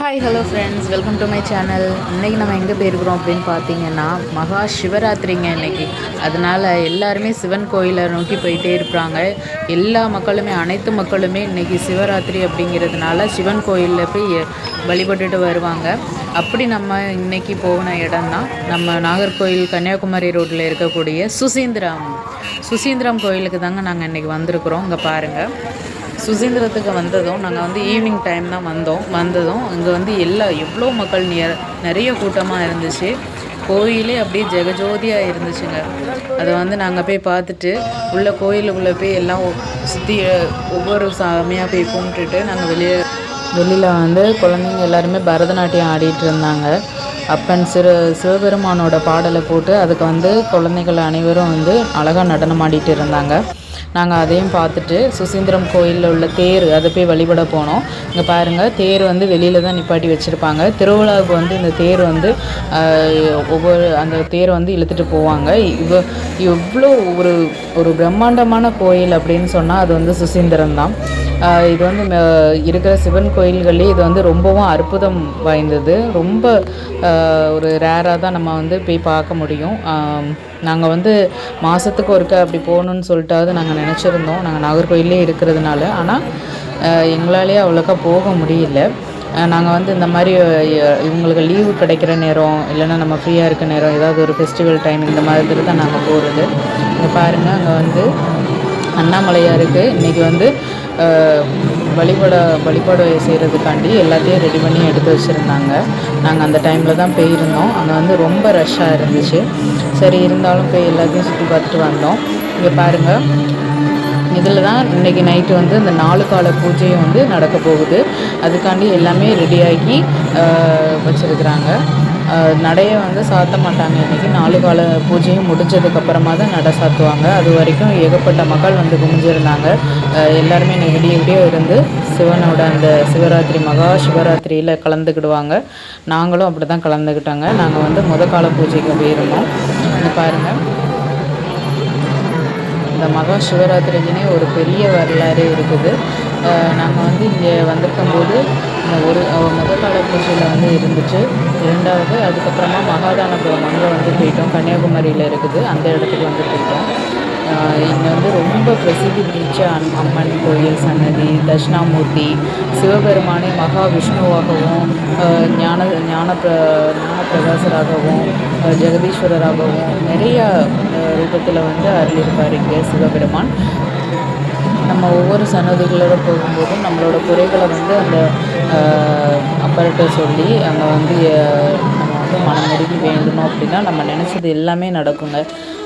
Hi hello friends welcome to my channel இன்றைக்கி நம்ம எங்கே போயிருக்கிறோம் அப்படின்னு பார்த்தீங்கன்னா மகா சிவராத்திரிங்க இன்னைக்கு. அதனால் எல்லாருமே சிவன் கோயிலை நோக்கி போயிட்டே இருப்பாங்க. எல்லா மக்களுமே அனைத்து மக்களுமே இன்றைக்கி சிவராத்திரி அப்படிங்கிறதுனால சிவன் கோயிலில் போய் வழிபட்டுட்டு வருவாங்க. அப்படி நம்ம இன்றைக்கி போன இடம் தான் நம்ம நாகர்கோயில் கன்னியாகுமரி ரோட்டில் இருக்கக்கூடிய சுசீந்திரம். சுசீந்திரம் கோயிலுக்கு தாங்க நாங்கள் இன்றைக்கி வந்திருக்கிறோம். இங்கே பாருங்கள் சுதந்திரத்துக்கு வந்ததும் நாங்கள் வந்து ஈவினிங் டைம் தான் வந்தோம். வந்ததும் அங்கே வந்து எல்லா எவ்வளோ மக்கள் நியர் நிறைய கூட்டமாக இருந்துச்சு. கோயிலே அப்படியே ஜெகஜோதியாக இருந்துச்சுங்க. அதை வந்து நாங்கள் போய் பார்த்துட்டு உள்ள கோயிலுக்குள்ளே போய் எல்லாம் சுற்றி ஒவ்வொரு சாமியாக போய் கும்பிட்டுட்டு நாங்கள் வெளியே வெளியில் வந்து குழந்தைங்க எல்லாருமே பரதநாட்டியம் ஆடிட்டு இருந்தாங்க. அப்பன் சிறு சிவபெருமானோட பாடலை போட்டு அதுக்கு வந்து குழந்தைகள் அனைவரும் வந்து அழகாக நடனம் ஆடிட்டு இருந்தாங்க. நாங்கள் அதையும் பார்த்துட்டு சுசீந்திரம் கோயிலில் உள்ள தேர் அதை போய் வழிபட போனோம். இங்கே பாருங்கள் தேர் வந்து வெளியில் தான் நிப்பாட்டி வச்சுருப்பாங்க. திருவிழாவுக்கு வந்து இந்த தேர் வந்து ஒவ்வொரு அந்த தேரை வந்து இழுத்துட்டு போவாங்க. இவ எவ்வளோ ஒரு ஒரு பிரம்மாண்டமான கோயில் அப்படின்னு சொன்னால் அது வந்து சுசீந்திரம் தான் இது வந்து இருக்கிற சிவன் கோயில்கள்லேயே இது வந்து ரொம்பவும் அற்புதம் வாய்ந்தது. ரொம்ப ஒரு ரேராக தான் நம்ம வந்து போய் பார்க்க முடியும். நாங்கள் வந்து மாதத்துக்கு ஒருக்க அப்படி போகணுன்னு சொல்லிட்டாவது நாங்கள் நினச்சிருந்தோம். நாங்கள் நாகர்கோயிலே இருக்கிறதுனால. ஆனால் எங்களாலேயே அவ்வளோக்கா போக முடியல. நாங்கள் வந்து இந்த மாதிரி இவங்களுக்கு லீவு கிடைக்கிற நேரம் இல்லைன்னா நம்ம ஃப்ரீயாக இருக்க நேரம் ஏதாவது ஒரு ஃபெஸ்டிவல் டைம் இந்த மாதிரி தான் நாங்கள் போகிறது இங்கே பாருங்கள் அங்கே வந்து அண்ணாமலையாருக்கு இன்றைக்கி வந்து வழிபட வழிபாடு செய்கிறதுக்காண்டி எல்லாத்தையும் ரெடி பண்ணி எடுத்து வச்சுருந்தாங்க. நாங்கள் அந்த டைமில் தான் போயிருந்தோம். அங்கே வந்து ரொம்ப ரஷ்ஷாக இருந்துச்சு. சரி இருந்தாலும் போய் எல்லாத்தையும் சுற்றி பார்த்துட்டு வந்தோம். இங்கே பாருங்கள் இதில் தான் இன்றைக்கி நைட்டு வந்து இந்த நாலு கால பூஜையும் வந்து நடக்க போகுது. அதுக்காண்டி எல்லாமே ரெடியாகி வச்சுருக்குறாங்க. நடையை வந்து சாத்த மாட்டாங்க. இன்றைக்கி நாலு கால பூஜையும் முடிஞ்சதுக்கப்புறமா தான் நடை சாத்துவாங்க. அது வரைக்கும் ஏகப்பட்ட மக்கள் வந்து குமிஞ்சிருந்தாங்க. எல்லாருமே விடிய விடிய இருந்து சிவனோட அந்த சிவராத்திரி மகா சிவராத்திரியில் கலந்துக்கிடுவாங்க. நாங்களும் அப்படி தான் கலந்துக்கிட்டாங்க. நாங்கள் வந்து முத கால பூஜைக்கு போயிருந்தோம். பாருங்கள் இந்த மகா சிவராத்திரிக்குனே ஒரு பெரிய வரலாறு இருக்குது. நாங்கள் வந்து இங்கே வந்திருக்கும்போது ஒரு முதல் வந்து இருந்துச்சு. இரண்டாவது அதுக்கப்புறமா மகாதானபுரம் அங்கே வந்து போயிட்டோம். கன்னியாகுமரியில் இருக்குது. அந்த இடத்துக்கு வந்து போயிட்டோம். இங்கே வந்து ரொம்ப பிரசித்தி பெற்ற அம்மன் கோயில் சன்னதி தட்சிணாமூர்த்தி சிவபெருமானை மகா விஷ்ணுவாகவும் ஞான ஞான பிர ஞான பிரகாசராகவும் ஜெகதீஸ்வரராகவும் நிறைய ரூபத்தில் வந்து அருளிருப்பார் இங்கே சிவபெருமான். நம்ம ஒவ்வொரு சன்னதிகளோட போகும்போதும் நம்மளோட குறைகளை வந்து அந்த அப்பர்கிட்ட சொல்லி அங்கே வந்து நம்ம வந்து மனமுருகி வேண்டணும் அப்படின்னா நம்ம நினச்சது எல்லாமே நடக்குங்க.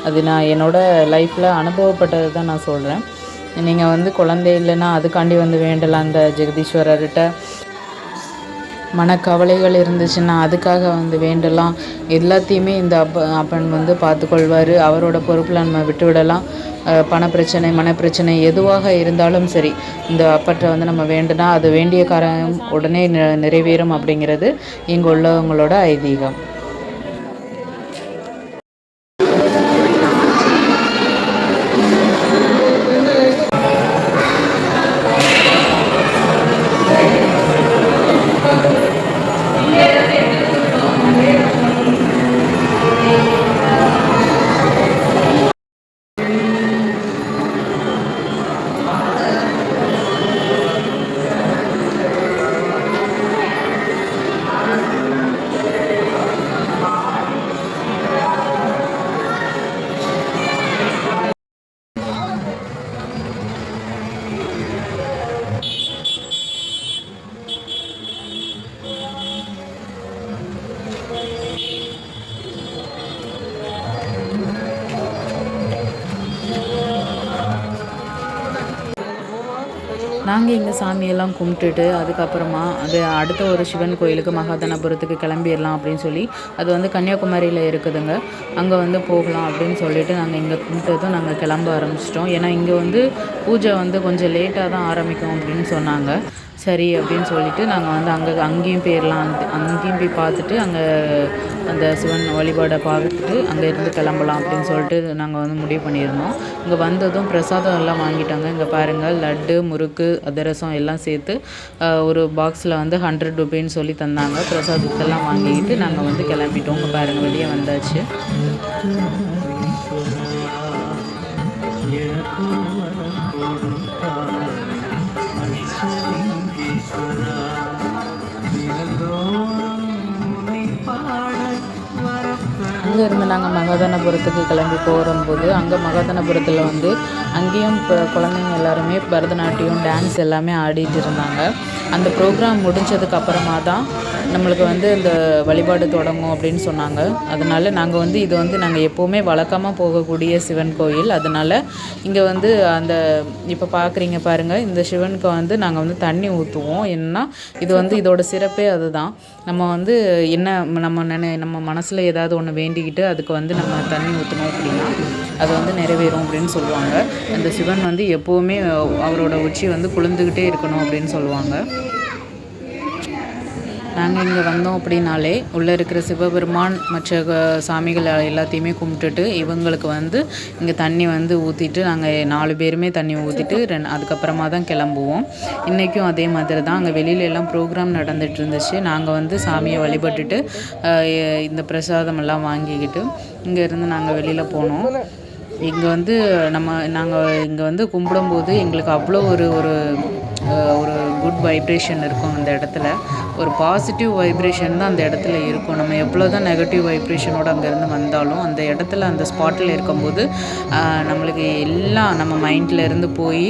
அது நான் என்னோடய லைஃப்பில் அனுபவப்பட்டது தான் நான் சொல்கிறேன் நீங்கள் வந்து குழந்தை இல்லைன்னா அதுக்காண்டி வந்து வேண்டலாம். அந்த ஜெகதீஸ்வரர்கிட்ட மனக்கவலைகள் இருந்துச்சுன்னா அதுக்காக வந்து வேண்டலாம். எல்லாத்தையுமே இந்த அப்ப அப்பன் வந்து பார்த்துக்கொள்வார். அவரோட பொறுப்பில் நம்ம விட்டு விடலாம் பணப்பிரச்சனை மனப்பிரச்சனை எதுவாக இருந்தாலும் சரி இந்த அப்பற்றை வந்து நம்ம வேண்டுனா அது வேண்டிய காரம் உடனே நிறைவேறும் அப்படிங்கிறது இங்கே உள்ளவங்களோட ஐதீகம். நாங்கள் இங்கே சாமியெல்லாம் கும்பிட்டுட்டு அதுக்கப்புறமா அது அடுத்த ஒரு சிவன் கோயிலுக்கு மகாதனபுரத்துக்கு கிளம்பிடலாம் அப்படின்னு சொல்லி அது வந்து கன்னியாகுமரியில் இருக்குதுங்க. அங்கே வந்து போகலாம் அப்படின்னு சொல்லிட்டு நாங்கள் இங்கே கும்பிட்டதும் நாங்கள் கிளம்ப ஆரம்பிச்சிட்டோம். ஏன்னா இங்கே வந்து பூஜை வந்து கொஞ்சம் லேட்டாக தான் ஆரம்பிக்கும் அப்படின்னு சொன்னாங்க. சரி அப்படின்னு சொல்லிட்டு நாங்கள் வந்து அங்கே அங்கேயும் போயிடலாம் அங்கேயும் போய் பார்த்துட்டு அங்கே அந்த சிவன் வழிபாடை பார்த்துட்டு அங்கே இருந்து கிளம்பலாம் அப்படின்னு சொல்லிட்டு நாங்கள் வந்து முடிவு பண்ணியிருந்தோம். இங்கே வந்ததும் பிரசாதம் எல்லாம் வாங்கிட்டாங்க. இங்கே பாருங்கள் லட்டு முறுக்கு அதிரசம் எல்லாம் சேர்த்து ஒரு பாக்ஸில் வந்து ஹண்ட்ரட் ருபீன்னு சொல்லி தந்தாங்க. பிரசாதத்தெல்லாம் வாங்கிக்கிட்டு நாங்கள் வந்து கிளம்பிட்டோம். இங்கே பாருங்கள் வெளியே வந்தாச்சு. அங்கே இருந்து நாங்கள் மகாதனபுரத்துக்கு கிளம்பி போகும்போது அங்கே மகாதனபுரத்தில் வந்து அங்கேயும் இப்போ குழந்தைங்க எல்லாருமே பரதநாட்டியம் டான்ஸ் எல்லாமே ஆடிட்டு இருந்தாங்க. அந்த ப்ரோக்ராம் முடிஞ்சதுக்கு அப்புறமா தான் நம்மளுக்கு வந்து இந்த வழிபாடு தொடங்கும் அப்படின்னு சொன்னாங்க. அதனால நாங்கள் வந்து இது வந்து நாங்கள் எப்போவுமே வழக்கமாக போகக்கூடிய சிவன் கோயில். அதனால் இங்கே வந்து அந்த இப்போ பார்க்குறீங்க பாருங்கள் இந்த சிவனுக்கு வந்து நாங்கள் வந்து தண்ணி ஊற்றுவோம் என்னன்னா இது வந்து இதோட சிறப்பே அதுதான். நம்ம வந்து என்ன நம்ம நினை நம்ம மனசில் ஏதாவது ஒன்று வேண்டிக்கிட்டு அதுக்கு வந்து நம்ம தண்ணி ஊற்றணும் அப்படின்னா அது வந்து நிறைவேறும் அப்படின்னு சொல்லுவாங்க. அந்த சிவன் வந்து எப்போவுமே அவரோட உச்சி வந்து குளிர்ந்துக்கிட்டே இருக்கணும் அப்படின்னு சொல்லுவாங்க. நாங்கள் இங்கே வந்தோம் அப்படின்னாலே உள்ளே இருக்கிற சிவபெருமான் மற்ற சாமிகள் எல்லாத்தையுமே கும்பிட்டுட்டு இவங்களுக்கு வந்து இங்கே தண்ணி வந்து ஊற்றிட்டு நாங்கள் நாலு பேருமே தண்ணி ஊற்றிட்டு ரெண்டு அதுக்கப்புறமா தான் கிளம்புவோம். இன்றைக்கும் அதே மாதிரி தான் அங்கே வெளியில எல்லாம் ப்ரோக்ராம் நடந்துட்டு இருந்துச்சு. நாங்கள் வந்து சாமியை வழிபட்டுட்டு இந்த பிரசாதம் எல்லாம் வாங்கிக்கிட்டு இங்கேருந்து நாங்கள் வெளியில் போனோம். இங்கே வந்து நம்ம நாங்கள் இங்கே வந்து கும்பிடும்போது எங்களுக்கு அவ்வளோ ஒரு ஒரு ஒரு குட் வைப்ரேஷன் இருக்கும் அந்த இடத்துல. ஒரு பாசிட்டிவ் வைப்ரேஷன் தான் அந்த இடத்துல இருக்கும். நம்ம எவ்வளோ தான் நெகட்டிவ் வைப்ரேஷனோடு அங்கேருந்து வந்தாலும் அந்த இடத்துல அந்த ஸ்பாட்டில் இருக்கும்போது நம்மளுக்கு எல்லாம் நம்ம மைண்டில் இருந்து போய்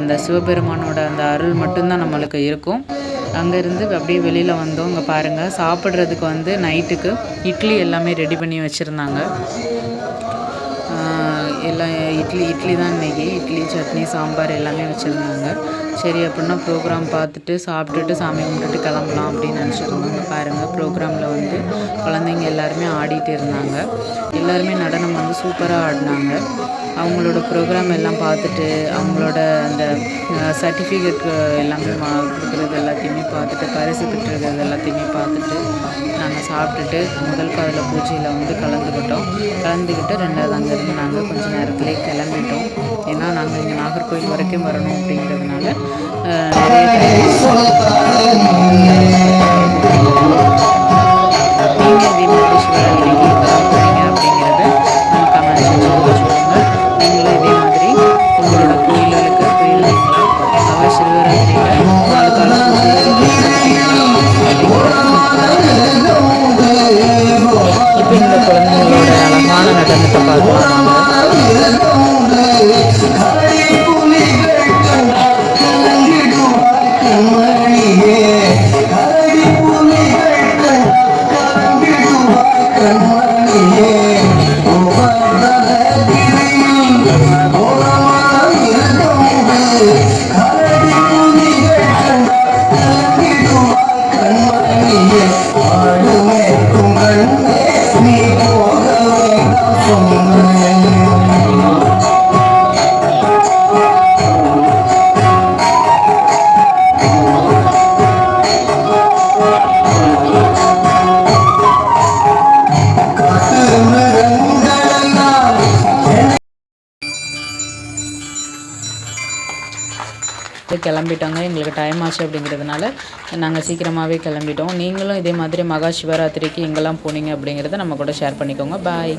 அந்த சிவபெருமானோட அந்த அருள் மட்டும்தான் நம்மளுக்கு இருக்கும். அங்கேருந்து அப்படியே வெளியில் வந்தோம். இங்கே பாருங்கள் சாப்பிட்றதுக்கு வந்து நைட்டுக்கு இட்லி எல்லாமே ரெடி பண்ணி வச்சுருந்தாங்க. எல்லாம் இட்லி இட்லி தான் இன்றைக்கி இட்லி சட்னி சாம்பார் எல்லாமே வச்சுருந்தாங்க. சரி அப்படின்னா ப்ரோக்ராம் பார்த்துட்டு சாப்பிட்டுட்டு சாமி கும்பிட்டுட்டு கிளம்பலாம் அப்படின்னு நினச்சிருந்தாங்க பாருங்கள் ப்ரோக்ராமில் வந்து குழந்தைங்க எல்லாருமே ஆடிட்டு இருந்தாங்க. எல்லாருமே நடனம் வந்து சூப்பராக ஆடினாங்க. அவங்களோட ப்ரோக்ராம் எல்லாம் பார்த்துட்டு அவங்களோட அந்த சர்டிஃபிகேட் எல்லாமே மா கொடுக்குறது எல்லாத்தையுமே பார்த்துட்டு பரிசு பெற்றது எல்லாத்தையுமே பார்த்துட்டு நாங்கள் சாப்பிட்டுட்டு முதல் காதல பூஜையில் வந்து கலந்துக்கிட்டோம் கலந்துக்கிட்டு ரெண்டாவது அங்கேருந்து நாங்கள் கொஞ்ச நேரத்துலேயே கிளம்பிட்டோம். ஏன்னா நாங்கள் இங்கே நாகர்கோவில் வரைக்கும் வரணும் அப்படிங்கிறதுனால நிறைய கிளம்பிட்டோங்க. எங்களுக்கு டைம் ஆச்சு அப்படிங்கிறதுனால நாங்கள் சீக்கிரமாகவே கிளம்பிட்டோம். நீங்களும் இதே மாதிரி மகா சிவராத்திரிக்கு எங்கெல்லாம் போனீங்க அப்படிங்கிறத நம்ம கூட ஷேர் பண்ணிக்கோங்க. பாய்